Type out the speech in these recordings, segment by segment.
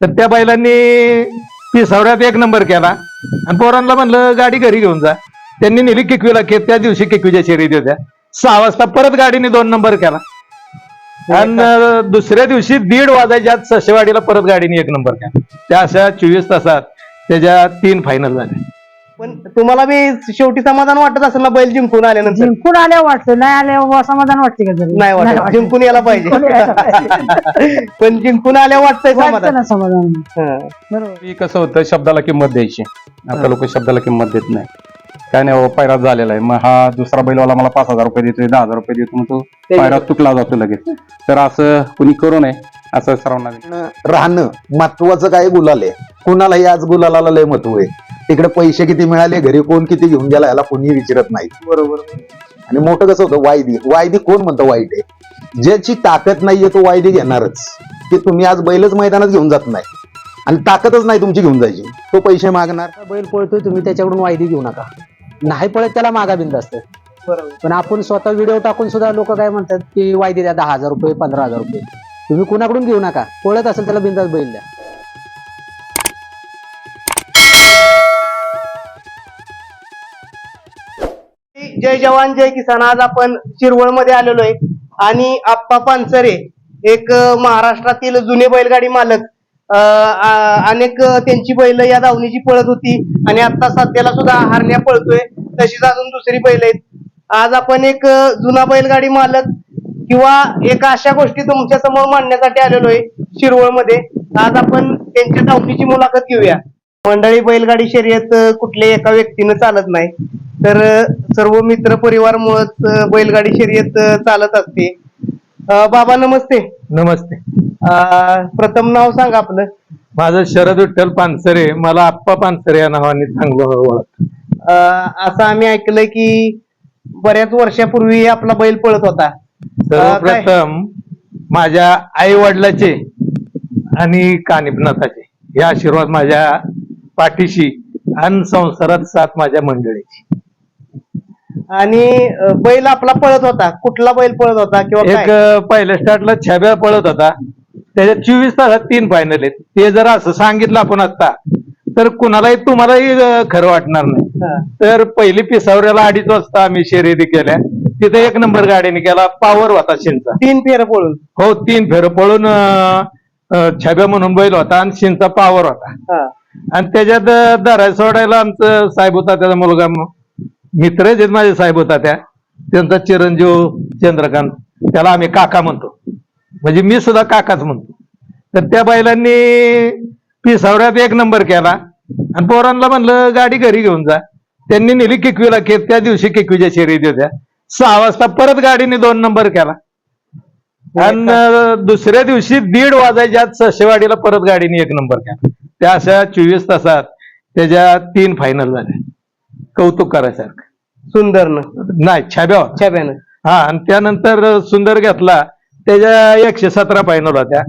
तर त्या बैलांनी पिसावड्यात एक नंबर केला. आणि पोरांना म्हणलं गाडी घरी घेऊन जा. त्यांनी नेली किकवीला खेळ त्या दिवशी किकवीच्या शर्यती होत्या. सहा वाजता परत गाडीने दोन नंबर केला. आणि दुसऱ्या दिवशी दीड वाजायच्या सशेवाडीला परत गाडीने एक नंबर केला. त्या अशा चोवीस तासात त्याच्या तीन फायनल झाल्या. पण तुम्हाला बी शेवटी समाधान वाटत असेल ना बैल जिंकून आल्यानंतर? जिंकून आल्या वाटतं नाही आल्या समाधान वाटते का नाही वाटत. जिंकून यायला पाहिजे. पण जिंकून आल्या वाटतंय वाटतं समाधान. ना समाधान. हं. बरोबर. की कसं होतं शब्दाला किंमत द्यायची. आता लोक शब्दाला किंमत देत नाही. काय नाही बाबा पायरात झालेला आहे. मग हा दुसरा बैलवाला मला पाच हजार रुपये देतोय दहा हजार रुपये देतो मग तो पायरात तुटला जातो लगेच. तर असं कुणी करू नये असं सर्वांना. राहणं महत्वाचं काय गुलाल आहे? कुणालाही आज गुलालाला लय महत्त्व आहे. तिकडे पैसे किती मिळाले घरी कोण किती घेऊन गेला याला कोणी विचारत नाही. बरोबर. आणि मोठं कसं होतं वायदी. वायदी कोण म्हणतं वाईट आहे? ज्याची ताकद नाहीये तो वायदी घेणारच. की तुम्ही आज बैलच मैदानात घेऊन जात नाही. आणि ताकदच नाही तुमची घेऊन जायची. तो पैसे मागणार. बैल पळतोय तुम्ही त्याच्याकडून वायदी घेऊ नका. नाही पळत त्याला मागा बिंद असतं. बरोबर. पण आपण स्वतः व्हिडिओ टाकून सुद्धा लोक काय म्हणतात की वायदी द्या दहा हजार रुपये पंधरा हजार रुपये. तुम्ही कुणाकडून घेऊ नका? पळत असेल त्याला बिंदास बैल द्या. जय जवान जय किसान. आज आपण शिरवळमध्ये आलेलो आहे. आणि आप्पा पानसरे एक महाराष्ट्रातील जुने बैलगाडी मालक. अनेक त्यांची बैल या दावणीची पळत होती. आणि आता सध्याला सुद्धा हारण्या पळतोय. तशीच अजून दुसरी बैल आहेत. आज आपण एक जुना बैलगाडी मालक किंवा एक अशा गोष्टी तुमच्यासमोर मांडण्यासाठी आलेलो आहे शिरवळमध्ये आज आपण त्यांच्या दावणीची मुलाखत घेऊया. मंडळी बैलगाडी शर्यत अं, कुठल्याही एका व्यक्तीनं चालत नाही. तर सर्व मित्र परिवार मुळच बैलगाडी शर्यत चालत असते. बाबा नमस्ते. नमस्ते. प्रथम नाव सांगा आपलं. माझं शरद विठ्ठल पानसरे मला आप्पा पानसरे या नावाने चांगलं ओळख. असं आम्ही ऐकलंय की बऱ्याच वर्षापूर्वी आपला बैल पळत होता. सर्वप्रथम माझ्या आई वडिलाचे आणि कानिपनाथाचे हे आशीर्वाद माझ्या पाठीशी आणि संसारात साथ माझ्या मंडळीची. आणि बैल आपला पळत होता. कुठला बैल पळत होता किंवा एक काय? पहिल्या स्टार्टला छाब्या पळत होता. त्याच्यात चोवीस तासात तीन फायनल आहेत. ते जर असं सांगितलं आपण आता तर कुणालाही तुम्हालाही अं, खरं वाटणार नाही. हा. तर पहिली पिसावऱ्याला अडीच वाजता आम्ही शर्यती केल्या. तिथे एक नंबर गाडीने केला पावर होता शिंचा तीन फेर पळून. हो तीन फेर पळून अं, अं, छाब्या म्हणून बैल होता आणि शिंचा पावर होता. हा. आणि त्याच्यात अं, सोडायला आमचं साहेब होता त्याचा मुलगा मित्र मित्रच आहेत माझे साहेब होता त्या. त्यांचा चिरंजीव चंद्रकांत. त्याला आम्ही काका म्हणतो. म्हणजे मी सुद्धा काकाच म्हणतो. तर त्या बैलांनी पिसावड्यात एक नंबर केला. आणि पोरांना म्हणलं गाडी घरी घेऊन जा. त्यांनी नेली किकवीला खेळ त्या दिवशी किकवीच्या शर्यती होत्या सहा वाजता परत गाडीने दोन नंबर केला. आणि दुसऱ्या दिवशी दीड वाजायच्या सशेवाडीला परत गाडीने एक नंबर केला त्या अशा चोवीस तासात त्याच्या तीन फायनल झाल्या. कौतुक करायसारखं. सुंदरनं. नाही छाब्या. छाप्यानं हा आणि त्यानंतर सुंदर घेतला. त्याच्या एकशे सतरा फायनल होत्या.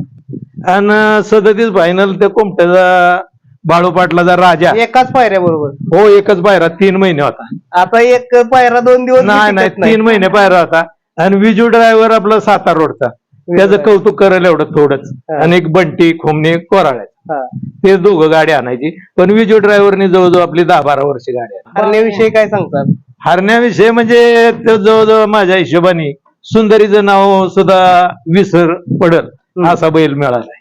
आणि सदतीस फायनल त्या कोमट्याचा बाळू पाटलाचा राजा. एकाच पायऱ्या बरोबर हो एकच पायरा तीन महिने होता. आता एक पायरा दोन दिवस नाही नाही तीन महिने पायरा होता. आणि विजू ड्रायव्हर आपला सातारा रोडचा त्याचं कौतुक करायला एवढं थोडंच. आणि एक बंटी खोमणे कोराळ्याचा हा. ते दोघं गाडी आणायची. पण विजू ड्रायव्हरने जवळजवळ आपली दहा बारा वर्ष गाडी. हरण्याविषयी काय सांगतात? हरण्याविषयी म्हणजे तो जवळजवळ माझ्या हिशोबाने सुंदरीचं नाव सुद्धा विसर पडल. असा बैल मिळालाय.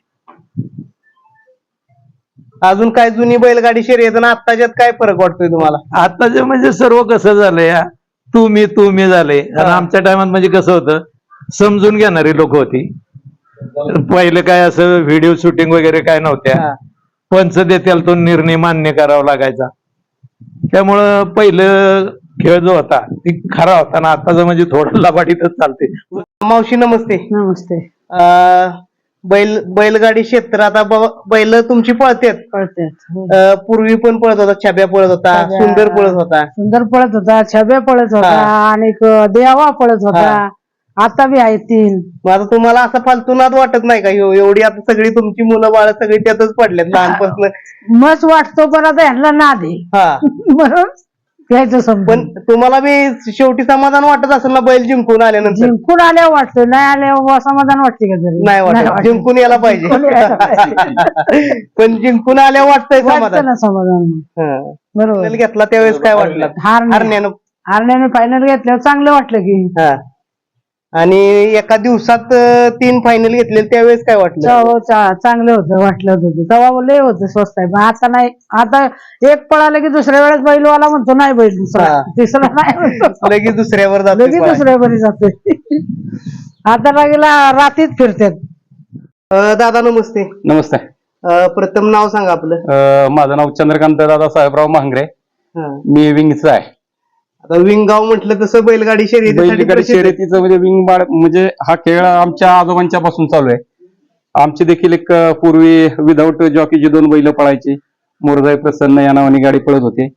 अजून काय जुनी बैलगाडी शर्यत आणि आत्ताच्यात काय फरक वाटतोय तुम्हाला? आता जे म्हणजे सर्व कसं झालंय हा, तू मी तू मी झाले. आणि हा. आमच्या टायमात म्हणजे कसं होतं समजून घेणारी लोक होती. पहिले काय असं व्हिडिओ शूटिंग वगैरे काय नव्हत्या. हा. पंच देतील तो निर्णय मान्य करावा लागायचा. त्यामुळं पहिलं खेळ जो होता ती खरा होता ना आताचा म्हणजे थोडं लबाडीतच चालते. मावशी नमस्ते. नमस्ते. अं, बैल बैलगाडी क्षेत्र आता बैल तुमची पळतेत कळते अं, पूर्वी पण पळत होता छाप्या पळत होता. सुंदर पळत होता. सुंदर पळत होता छब्या पळत होता हा. आणि देवा पळत होता. हा. आता बी आहे तीन. मग आता तुम्हाला असं फालतूनात वाटत नाही का? एव- एवढी आता सगळी तुमची मुलं बाळ सगळी त्यातच पडलेत लहानपासून. मस्त वाटतो पण आता ह्यांना ना दे हा. म्हणून घ्यायचं समजून. पण तुम्हाला बी शेवटी समाधान वाटत असेल ना बैल जिंकून आल्यानंतर? जिंकून आल्यावर वाटतं नाही आल्यावर समाधान वाटते का तरी? नाही वाटत. जिंकून यायला जिंकून यायला पाहिजे. पण जिंकून आल्यावर वाटतंय वाटतं समाधान. ना समाधान. हा. बरोबर. घेतला त्यावेळेस काय वाटलं? हार नाही. हरण्यानं? हारण्याने फायनल घेतल्यावर चांगलं वाटलं की. हा. आणि एका दिवसात अं, तीन फायनल घेतले त्यावेळेस काय वाटलं? चा- चांगलं होतं वाटलं होतं तेव्हा लय होतं स्वस्त आहे. पण आता नाही. आता एक पळालं की दुसऱ्या वेळेस बैलवाला म्हणतो नाही बैल दुसरा. हा. तिसरा नाही म्हणतो. लगेच दुसऱ्यावर जातो लगेच दुसऱ्या बरी जाते आता लागेला रात्रीत फिरतात दादा नमस्ते. नमस्ते. अं, प्रथम नाव सांगा आपलं. अं, माझं नाव चंद्रकांत दादा साहेबराव महांगरे हा. मी विंगचा आहे. आता विंगाव म्हटलं तसं बैलगाडी शर्यतीसाठी बैलगाडी प्रसिद्ध. आहे. शर्यतीचं म्हणजे विंग बाळ म्हणजे हा खेळ आमच्या आजोबांच्या पासून चालू आहे. आमची देखील एक अं, पूर्वी विदाऊट जॉकीची दोन बैल पळायची मोरजाई प्रसन्न या नावाने गाडी पळत होती.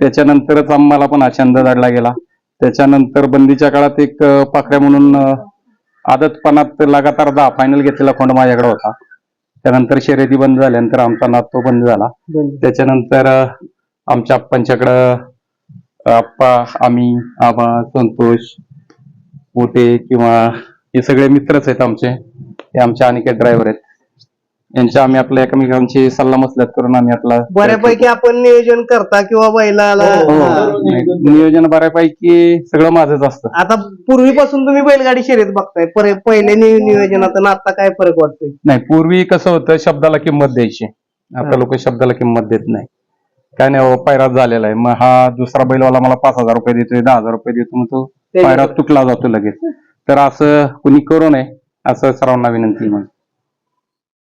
त्याच्यानंतरच आम्हाला पण हा छंद जाडला गेला. त्याच्यानंतर बंदीच्या काळात एक अं, पाखऱ्या म्हणून अं, आदतपणात लगातार दहा फायनल घेतलेला खोंड माझ्याकडे होता. त्यानंतर शर्यती बंद झाल्यानंतर आमचा नाद तो बंद झाला. त्याच्यानंतर अं, आमच्या आप्पांच्याकडं आप्पा आम्ही आबा संतोष मोठे किंवा हे सगळे मित्रच आहेत आमचे. हे आमचे अनिकेत ड्रायव्हर आहेत. यांच्या आम्ही आपल्या एकमेकांची सल्ला मसलत करून आम्ही आपला बऱ्यापैकी आपण नियोजन करता किंवा बैलाला. हो, हा. नियोजन बऱ्यापैकी सगळं माझंच असतं. आता पूर्वीपासून तुम्ही बैलगाडी शर्यत बघताय. पहिले नियोजनात आता काय फरक वाटतोय? नाही पूर्वी कसं होतं शब्दाला किंमत द्यायची. आता. लोक शब्दाला किंमत देत नाही. काय नाही पायरात झालेला आहे. मग हा दुसरा बैलवाला मला पाच हजार रुपये देतोय दहा हजार रुपये देतो मग तो पायरात तुटला जातो लगेच. तर असं कुणी करू नये असं सर्वांना विनंती माझी.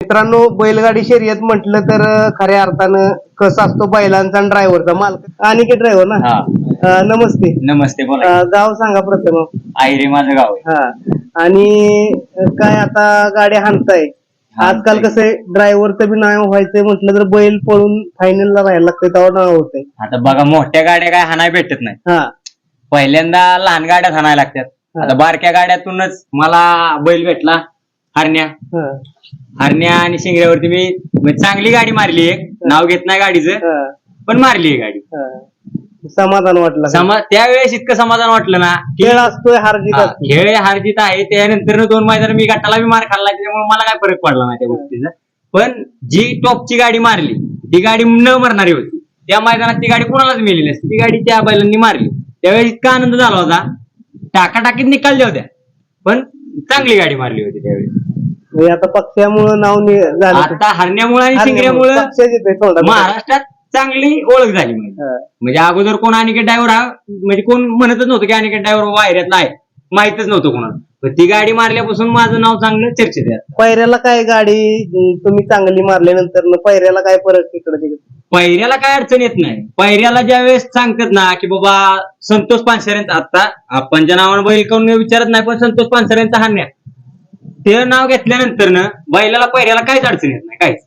मित्रांनो बैलगाडी शर्यत म्हटलं तर खऱ्या अर्थानं कसं असतो बैलांचा आणि ड्रायव्हरचा मालक आणि के ड्रायव्हर ना? हा. अं, नमस्ते. नमस्ते बोला. अं, गाव सांगा प्रथम. आयरे माझं गाव आहे. हा. आणि काय आता गाड्या हाणताय? आजकाल कसं आहे ड्रायव्हरचं बी नाव व्हायचंय म्हटलं तर बैल पळून फायनलला राहायला लागतंय तेव्हा नाव होतंय. आता बघा मोठ्या गाड्या काय हाणाय भेटत नाही. हा. पहिल्यांदा लहान गाड्या हाणायला लागतात. आता बारक्या गाड्यातूनच मला बैल भेटला हरण्या. हा, हरण्या आणि शिंगऱ्यावरती मी म्हणजे चांगली गाडी मारली एक नाव घेत नाही गाडीचं हा, पण मारली आहे गाडी. हा. समाधान वाटलं. समा त्यावेळेस इतकं समाधान वाटलं ना की खेळ असतोय हार जीत हा, असते खेळ हार जीत आहे त्यानंतर दोन मैदान मी गटाला बी मार खाल्ला त्याच्यामुळे मला काय फरक पडला नाही त्या गोष्टीचा. पण जी टॉपची गाडी मारली ती गाडी न मरणारी होती. त्या मैदानात ती गाडी कोणालाच मिळाली नसती. ती गाडी त्या बैलांनी मारली. त्यावेळेस इतका आनंद झाला होता. टाकाटाकीत निकाल होत्या. पण चांगली गाडी मारली होती त्यावेळी म्हणजे आता पक्षामुळं नाव नि- झालं आता हरण्यामुळे आणि शिंगऱ्यामुळे थोडा महाराष्ट्रात चांगली ओळख झाली म्हणजे. म्हणजे अगोदर कोण अनिकेत ड्रायव्हर हा म्हणजे कोण म्हणतच नव्हतं की अनिकेत ड्रायव्हर वायऱ्यातला आहे. माहितच नव्हतं कोणाला. पण ती गाडी मारल्यापासून माझं नाव चांगलं चर्चेत आहे. आता. पैऱ्याला काय गाडी अं, तुम्ही चांगली मारल्यानंतर न पैऱ्याला काय फरक तिकडे तिकडे? पैऱ्याला काय अडचण येत नाही. पैऱ्याला ज्या वेळेस सांगतात ना की बाबा संतोष पानसऱ्यांचा आता आपणच्या नावानं बैल कोण विचारत नाही पण संतोष पानसऱ्यांचा हाण्या. ते नाव घेतल्यानंतर ना बैलाला पैऱ्याला काहीच अडचण येत नाही काहीच.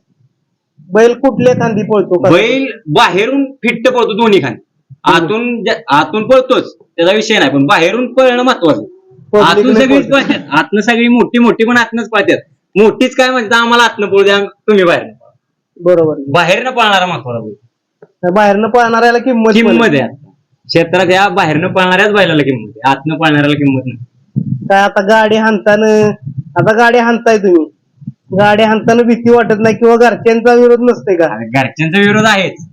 बैल कुठल्या खांदी पळतो का? बैल बाहेरून फिट्ट पळतो दोन्ही खाली आतून ज्या- आतून पळतोच त्याचा विषय नाही पण बाहेरून पळणं महत्वाचं Public आतून सगळीच पळतो. पळतात. आतनं सगळी मोठी मोठी पण आतनच पळतात. मोठीच काय म्हणतात आम्हाला आतनं पळू द्या तुम्ही बाहेर बरोबर. बाहेरनं पळणारा महत्त्वाचा बैल. बाहेरनं पळणाऱ्याला किंमत पण किंमत आहे. आहे आता. क्षेत्रात या बाहेरनं पळणाऱ्याच बैलाला किंमत आहे. आतनं पळणाऱ्याला किंमत नाही. काय आता गाडी हाणताना आता गाडी हाणताय तुम्ही. गाडी हाणताना भीती वाटत नाही किंवा घरच्यांचा विरोध नसते का? घरच्यांचा विरोध आहेच.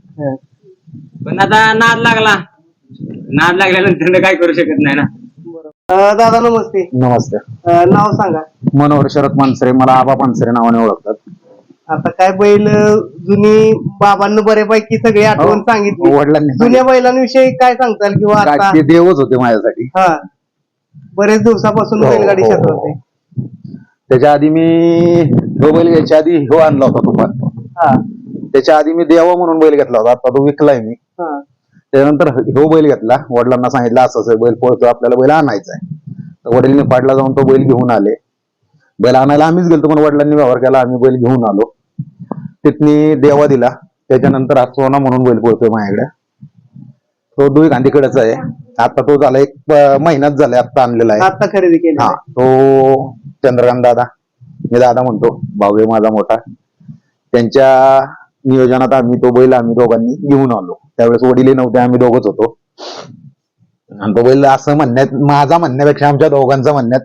पण आता नाद लागला. नाद लागल्यानंतर काय करू शकत नाही ना. अं, दादा नमस्ते. नमस्ते. अं, नाव सांगा. मनोहर शरद मानसरे मला आबा पानसरे नावाने ओळखतात. आता काय बैल अं, जुनी बाबांना बऱ्यापैकी सगळी आठवण हो. सांगितली. वडिलांनी जुन्या बैलांविषयी काय सांगताल किंवा आता? सांगितलं. ते देवच होते माझ्यासाठी. हा. बरेच दिवसापासून हो, बैलगाडी हो, क्षेत्रात हो. त्याच्या आधी मी हो बैल घ्यायच्या आधी हो आणला होता तुफान हा. त्याच्या आधी मी देवा म्हणून बैल घेतला होता. आता तो विकलाय मी. हा. त्यानंतर हो बैल घेतला. वडिलांना सांगितलं असं असं बैल पळतो आपल्याला बैल आणायचा आहे तर वडिलांनी फाडला जाऊन तो बैल घेऊन आले. बैल आणायला आम्हीच गेलतो पण वडिलांनी व्यवहार केला. आम्ही बैल घेऊन आलो. तिथनी देवा दिला. त्याच्यानंतर आज सोना म्हणून बैल पळतोय माझ्याकडे. तो दुई गांधीकडेच आहे. आता तो झाला एक महिनाच झालाय आता आणलेला आहे. आता खरेदी केली. हा तो चंद्रकांत दादा. मी दादा म्हणतो भाऊ आहे माझा मोठा त्यांच्या नियोजनात आम्ही तो बैल आम्ही दोघांनी घेऊन आलो. त्यावेळेस वडील नव्हते आम्ही दोघच होतो. आणि तो बैल असं म्हणण्यात माझा म्हणण्यापेक्षा आमच्या दोघांचा म्हणण्यात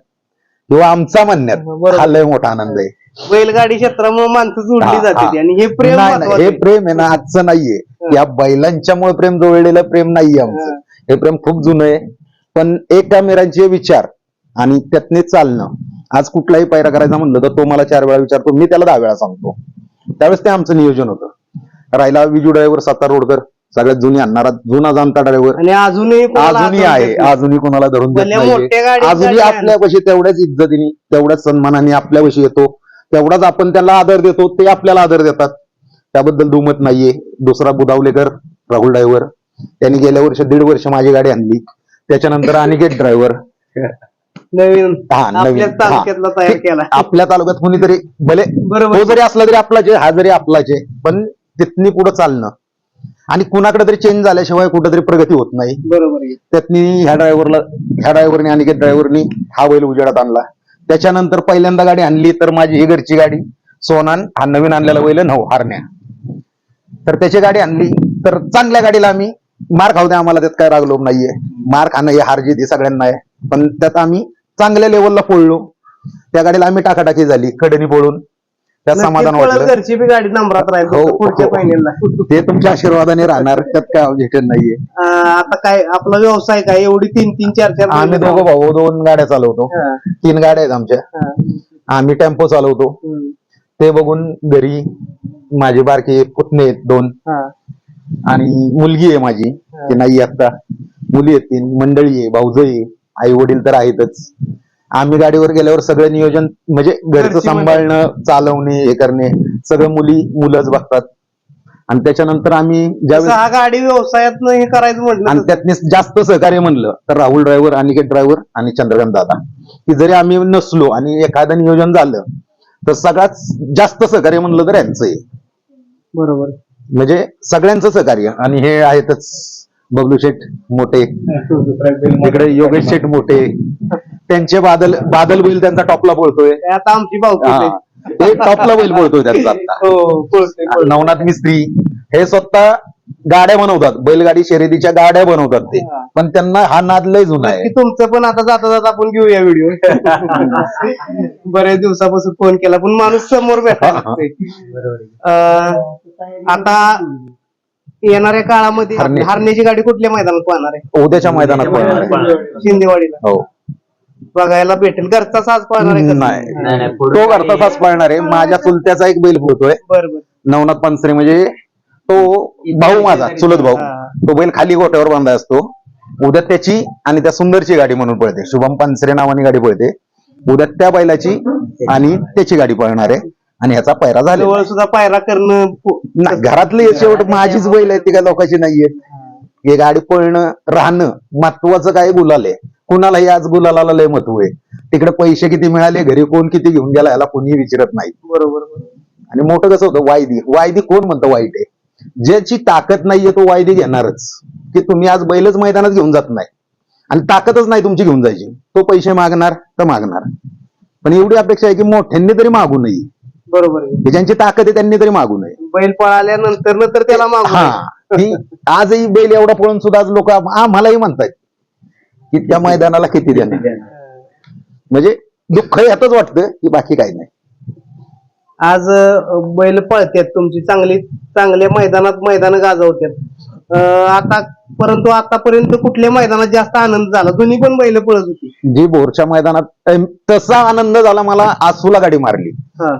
किंवा आमचा म्हणण्यात. हा लय मोठा आनंद आहे. बैलगाडी क्षेत्रामुळे माणसं जोडली. जाते आणि हे प्रेम नाही, नाही, महत्वाचं हे आहे. प्रेम आहे ना आजचं नाहीये. या बैलांच्यामुळे प्रेम जोडलेलं प्रेम नाहीये आमचं. हे. प्रेम खूप जुनं आहे. पण एकामेरांचे विचार आणि त्यातने चालणं. आज कुठलाही पैरा करायचा म्हणलं तर तो मला चार वेळा विचारतो. मी त्याला दहा वेळा सांगतो. त्यावेळेस ते आमचं नियोजन होतं. राहिला विजू ड्रायव्हर सातार रोडकर. सगळ्यात जुनी आणणारा जुना जाणता ड्रायव्हर आणि अजूनही कोणाला अजूनही आठवण आहे. नाही. अजूनही कोणाला धरून देत भल्या नाहीये. मोठ्या गाडीत अजूनही गाडी आणते. आपल्यापाशी तेवढ्याच इज्जतीने तेवढ्याच सन्मानाने आपल्यापाशी येतो. तेवढाच आपण त्याला आदर देतो ते आपल्याला आदर देतात. त्याबद्दल दुमत नाहीये. दुसरा बुदावलेकर राहुल ड्रायव्हर त्यांनी गेल्या वर्षी दीड वर्ष माझी गाडी आणली. त्याच्यानंतर अनिकेत ड्रायव्हर. नवीन. हा, नवीन. आपल्याच तालुक्यातला तयार केला. आपल्या तालुक्यात कुणीतरी भले बरोबर. तो जरी असला तरी आपलाच आहे हा जरी आपलाच आहे पण तिथनी पुढे चालणं. आणि कुणाकडे तरी चेंज झाल्याशिवाय कुठेतरी प्रगती होत नाही. बरोबर त्यातनी ह्या ड्रायव्हरला ह्या ड्रायव्हरने अनिकेत ड्रायव्हरनी हा बैल उजेडात आणला. त्याच्यानंतर पहिल्यांदा गाडी आणली तर माझी ही घरची गाडी सोनान हा नवीन आणलेला वैल नऊ हारण्या. तर त्याची गाडी आणली. तर चांगल्या गाडीला आम्ही मार खाऊ द्या आम्हाला त्यात काय रागलो नाहीये. मार खाणं हे हार जीत सगळ्यांना आहे. पण त्यात आम्ही चांगल्या लेवलला पोळलो. त्या गाडीला आम्ही टाकाटाकी झाली खडणी पोळून त्यात समाधान वाटलं. घरची बी गाडी नंबरात राहील हो, पुढच्या हो. फायनलला. ते तुमच्या आशीर्वादाने राहणार त्यात काय ऑब्जेक्शन नाहीये. आता काय आपला व्यवसाय काय एवढी तीन तीन चार चार आम्ही दोघं भाऊ दोन गाड्या चालवतो. हा, तीन गाड्या आहेत आमच्या. हा. आम्ही टेम्पो चालवतो. हम्म, ते बघून घरी माझे बारके पुतणे आहेत दोन. हा. आणि मुलगी आहे माझी ती नाही आता मुली आहेत तीन मंडळी आहे भाऊजई आहे. आई वडील तर आहेतच. आम्ही गाडीवर गेल्यावर सगळं नियोजन म्हणजे घरचं सांभाळणं चालवणे हे करणे सगळं मुली मुलंच बघतात. आणि त्याच्यानंतर आम्ही ज्यावेळेस हा गाडी व्यवसायात हे करायचं म्हटलं आणि त्यातने जास्त सहकार्य म्हणलं तर राहुल ड्रायव्हर अनिकेत ड्रायव्हर आणि चंद्रकांत दादा. की जरी आम्ही नसलो आणि एखादं नियोजन झालं तर सगळ्यात जास्त सहकार्य म्हणलं तर यांचं बरोबर. म्हणजे सगळ्यांचं सहकार्य. आणि हे आहेतच बबलू शेठ मोठे. तिकडे योगेश शेठ मोठे. त्यांचे बादल बादल बैल त्यांचा टॉपला ते आता आमची. ते टॉपला बैल पळतोय त्यांचा आता. हो. नवनाथ मिस्त्री हे स्वतः गाड्या बनवतात. बैलगाडी शर्यतीच्या गाड्या बनवतात ते. पण त्यांना हा नाद लय जुना आहे. तुमचं पण आता जाता जाता आपण घेऊया व्हिडिओ बऱ्याच दिवसापासून फोन केला पण माणूस समोर भेटा हा. आता येणाऱ्या काळामध्ये हरणे. हरण्याची गाडी कुठल्या मैदानात पाहणार आहे? उद्याच्या मैदानात पळणार आहे. शिंदेवाडीला. हो. बघायला भेटेल. घरचा साज पाहणार आहे का? नाही. नाही, नाही, पुढं तो घरचा तास पळणार आहे. माझ्या चुलत्याचा एक बैल बरं बरं. नवनाथ पानसरे म्हणजे तो भाऊ माझा चुलत भाऊ. हा. तो बैल खाली गोट्यावर बांधा असतो. उद्या त्याची आणि त्या सुंदरची गाडी म्हणून पळते. शुभम पानसरे नावाने गाडी पळते. उद्या त्या बैलाची आणि त्याची गाडी पळणार आहे. आणि ह्याचा पैरा जवळ झाला सुद्धा पायरा करणं नाही, घरातली शेवट माझीच बैल आहे ती काय लोकांची नाहीये. हे गाडी पळणं राहणं महत्वाचं काय गुलाल आहे? कुणालाही आज गुलालाला लय महत्त्व आहे. तिकडे पैसे किती मिळाले घरी कोण किती घेऊन गेला याला कोणी विचारत नाही. बरोबर. आणि मोठं कसं होतं वायदी. वायदी कोण म्हणतं वाईट आहे? ज्याची ताकद नाहीये तो वायदी घेणारच. की तुम्ही आज बैलच मैदानात घेऊन जात नाही. आणि ताकदच नाही तुमची घेऊन जायची. तो पैसे मागणार तर मागणार. पण एवढी अपेक्षा आहे की मोठ्यांनी तरी मागू नये. बरोबर आहे. की ज्यांची ताकद आहे त्यांनी तरी मागू नये. बैल पळाल्यानंतर तर त्याला मागू हा नये. आजही बैल एवढा पळून सुद्धा आज लोक आम्हालाही म्हणतायत की त्या मैदानाला किती देणार? म्हणजे दुःख यातच वाटतं की बाकी काही नाही. आज अं, बैल पळतात तुमची चांगली चांगल्या मैदानात मैदान गाजवतात अं, आता परंतु आतापर्यंत कुठल्या मैदानात जास्त आनंद झाला? दोन्ही पण बैल पळत होती. जी बोरच्या मैदानात अं, तसा आनंद झाला मला आसूला गाडी मारली. हा.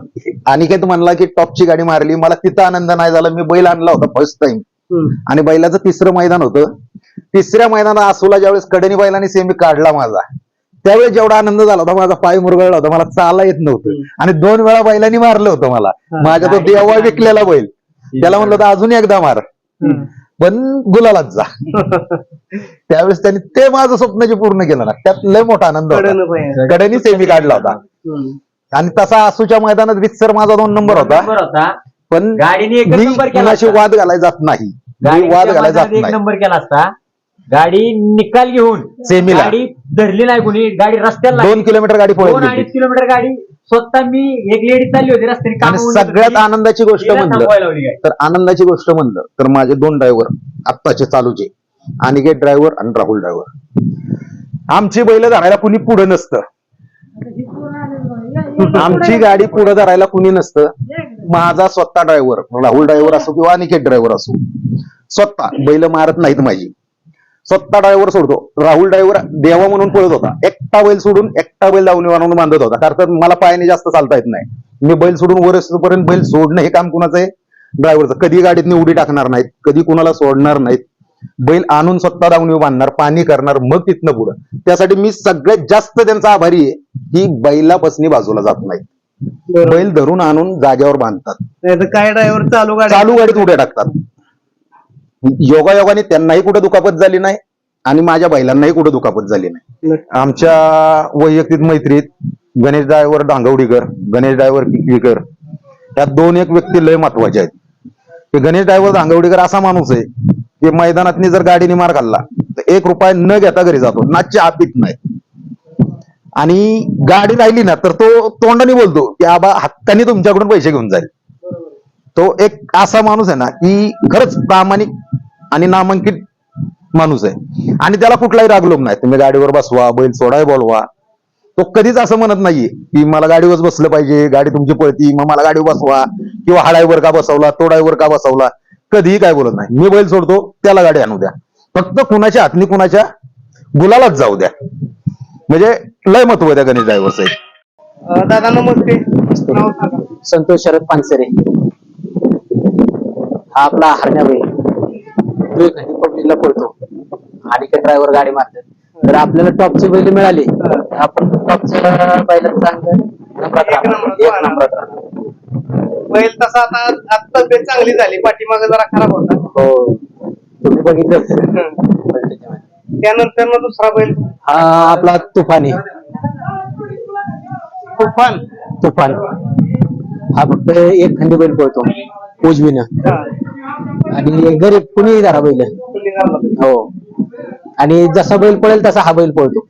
अनिकेत म्हणला की टॉपची गाडी मारली. मला तिथं आनंद नाही झाला. मी बैल आणला होता फर्स्ट टाइम हम्म. आणि बैलाचं तिसरं मैदान होतं. तिसऱ्या मैदानात आसूला ज्यावेळेस कडणी बैलाने सेमी काढला माझा त्यावेळेस जेवढा आनंद झाला होता माझा पाय मुरगळला होता. मला चाला येत नव्हतं. आणि दोन वेळा बैलांनी मारलं होतं मला. माझ्या तो देवा विकलेला बैल. त्याला म्हणलं होतं अजून एकदा मार. हम्म. पण गुलालाच जा. त्यावेळेस त्यांनी ते माझं स्वप्न जे पूर्ण केलं ना त्यात लय मोठा आनंद होता. सेमी काढला होता. आणि तसा आसूच्या मैदानात रितसर माझा दोन नंबर होता. नंबर होता. पण गाडीने. वाद घालायला जात नाही वाद घालायला जात नाही. नंबर केला असता. गाडी निकाल घेऊन सेमीला. गाडी धरली नाही कोणी. गाडी रस्त्याला दोन. किलोमीटर गाडी दोन अडीच. किलोमीटर गाडी स्वतः मी एक लेडी चालली होती रस्त्याने आणि सगळ्यात. आनंदाची गोष्ट म्हणलं. तर आनंदाची गोष्ट म्हणलं तर माझे दोन ड्रायव्हर आत्ताचे चालूचे अनिकेत ड्रायव्हर आणि राहुल ड्रायव्हर आमची बैल धरायला कुणी पुढे नसतं. आमची गाडी पुढे धरायला कुणी नसतं. माझा स्वतः ड्रायव्हर राहुल ड्रायव्हर असो किंवा अनिकेत ड्रायव्हर असो. स्वतः बैल मारत नाहीत माझी. स्वतः ड्रायव्हर सोडतो. राहुल ड्रायव्हर देवा म्हणून पळत होता. एकटा बैल सोडून एकटा बैल दावणी आणून बांधत होता. कारण तर मला पायाने जास्त चालता येत नाही. मी बैल सोडून वर पर्यंत बैल सोडणं हे काम कुणाचं आहे? ड्रायव्हरचं कधी गाडीत उडी टाकणार नाहीत. कधी कुणाला सोडणार नाहीत. बैल आणून स्वतः दावणी बांधणार पाणी करणार मग तिथनं पुढं. त्यासाठी मी सगळ्यात जास्त त्यांचा आभारी आहे की बैलापासनी बाजूला जात नाहीत. बैल धरून आणून जागेवर बांधतात. नाही काय ड्रायव्हर चालू गाडी चालू गाडीत उड्या टाकतात. योगायोगाने त्यांनाही कुठे दुखापत झाली नाही आणि माझ्या बैलांनाही कुठे दुखापत झाली नाही. आमच्या वैयक्तिक मैत्रीत गणेश ड्रायव्हर डांगवडीकर गणेश ड्रायव्हर किकवीकर या दोन एक व्यक्ती लय महत्त्वाच्या आहेत. की गणेश ड्रायव्हर डांगवडीकर असा माणूस आहे की मैदानातनी जर गाडीने मार खाल्ला तर एक रुपया न घेता घरी जातो ना चहा पित नाही. आणि गाडी राहिली ना तर तो तोंडाने बोलतो की आबा हक्काने तुमच्याकडून पैसे घेऊन जाईल. तो एक असा माणूस आहे ना की खरंच प्रामाणिक आणि नामांकित माणूस आहे. आणि त्याला कुठलाही रागलोभ नाही. तुम्ही गाडीवर बसवा बैल सोडाय बोलवा. तो कधीच असं म्हणत नाहीये की मला गाडीवर बसलं पाहिजे गाडी तुमची पळती मग मला गाडीवर बसवा किंवा हाडाईवर का बसवला तोडाईवर का बसवला कधीही काय बोलत नाही. मी बैल सोडतो त्याला गाडी आणू द्या. फक्त कुणाच्या हातनी कुणाच्या गुलालाच जाऊ द्या. म्हणजे लय महत्त्व त्या गणेश ड्रायव्हरचं दादा नमस्ते. संतोष शरद पानसरे. हा आपला हरण्या बैल तो घरी पब्लिकला पळतो. आणि ते ड्रायव्हर गाडी मारतात. तर आपल्याला टॉपची बैल मिळाली. आपण टॉपच्या चांगलं. एक नंबरात राहणार. बैल तसा आता आता तब्येत चांगली झाली. पाठीमागे जरा खराब होता. हो. तुम्ही बघितलं त्यानंतर मग दुसरा बैल. हा आपला तुफानी. तुफान. तुफान. हा फक्त एक खंडी बैल पळतो. उजवीनं. आणि गरीब कुणीही धरा बैल. हो. आणि जसा बैल पळेल तसा हा बैल पळतो.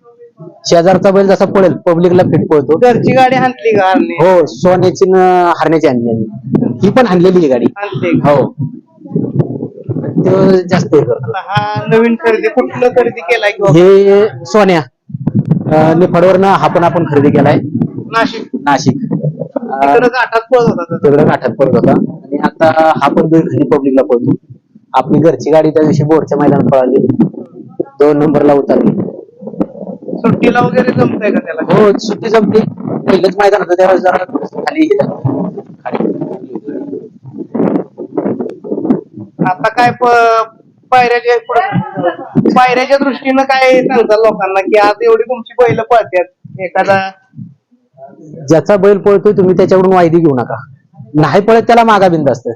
शेजारचा बैल जसा पळेल पब्लिकला फिट पळतो. घरची गाडी हाणली का हो सोन्याची न हरण्याची आणली आम्ही. ही पण आणलेली आहे गाडी. हाणली हो. तो जास्त हे करतो. आता हा नवीन खरेदी कुठलं खरेदी केलाय किंवा? हे सोन्या. निफाडवरनं हा पण आपण खरेदी केलाय. नाशिक. नाशिक. तिकडे गाठात पळत होता. तिकडे गाठात पडत होता. आणि आता हा पण दोन घरी पब्लिकला पळतो. आपली घरची गाडी त्या दिवशी बोरच्या मैदानात पळाली. दोन नंबरला उतरली. सुट्टीला वगैरे जमतंय का त्याला? हो सुट्टी जमते. पहिलंच मैदान होतं त्यावेळेस जरा खाली आता काय प- पायऱ्याच्या पुढं- पायऱ्याच्या दृष्टीनं काय सांगतात लोकांना की आज एवढी तुमची बैल पळतात एखादा ज्याचा बैल पळतोय तुम्ही त्याच्याकडून वायदी घेऊ नका. नाही पळत त्याला मागा बिंद असतं.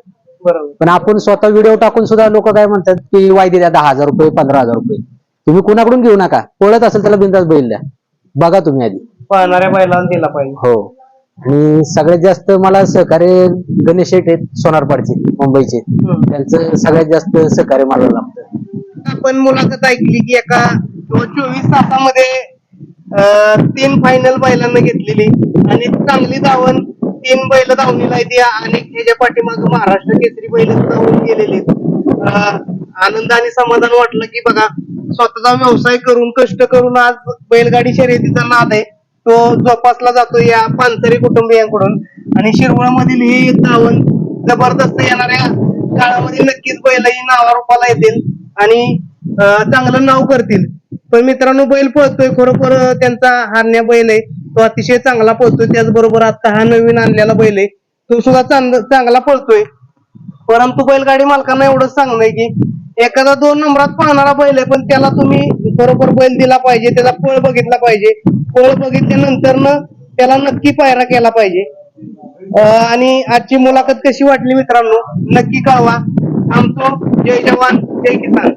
बरोबर. पण आपण स्वतः व्हिडिओ टाकून सुद्धा लोक काय म्हणतात की वायदी द्या दहा हजार रुपये पंधरा हजार रुपये. तुम्ही कुणाकडून घेऊ नका. पळत असेल त्याला बिंदास बैल द्या. बघा तुम्ही आधी. पळणाऱ्या बैलांना दिला पाहिजे. हो. आणि सगळ्यात जास्त मला सहकार्य गणेश शेठ आहेत सोनारपाडचे मुंबईचे. त्यांचं सगळ्यात जास्त सहकार्य मला लागतं. आपण मुलाखत ऐकली की एका चोवीस तासामध्ये तीन फायनल बैलांना घेतलेली. आणि चांगली धावण तीन बैल धावणीला येते आणि ह्याच्या पाठीमाग महाराष्ट्र केसरी बैल धावून गेलेले आनंद आणि समाधान वाटलं की बघा स्वतःचा व्यवसाय करून कष्ट करून आज बैलगाडी शर्यतीचा नाद आहे. तो जोपासला जातो या पानसरी कुटुंबियांकडून. आणि शिरवळामधील हे धावण जबरदस्त येणाऱ्या काळामध्ये नक्कीच बैल ही नावारूपाला येतील आणि चांगलं नाव करतील. पण मित्रांनो बैल पळतोय खरोखर त्यांचा हारण्या बैल आहे. तो अतिशय चांगला पळतोय त्याचबरोबर आता हा नवीन आणलेला बैल आहे. तो सुद्धा चांगला पळतोय. परंतु बैलगाडी मालकांना एवढंच सांगणं आहे की एखादा दोन नंबरात पाहणारा बैल आहे पण त्याला तुम्ही बरोबर बैल दिला पाहिजे त्याला पळ बघितला पाहिजे. पळ बघितल्यानंतर न त्याला नक्की पायरा केला पाहिजे. आणि आजची मुलाखत कशी वाटली मित्रांनो? नक्की कळवा. आमचं जय जवान जय किसान.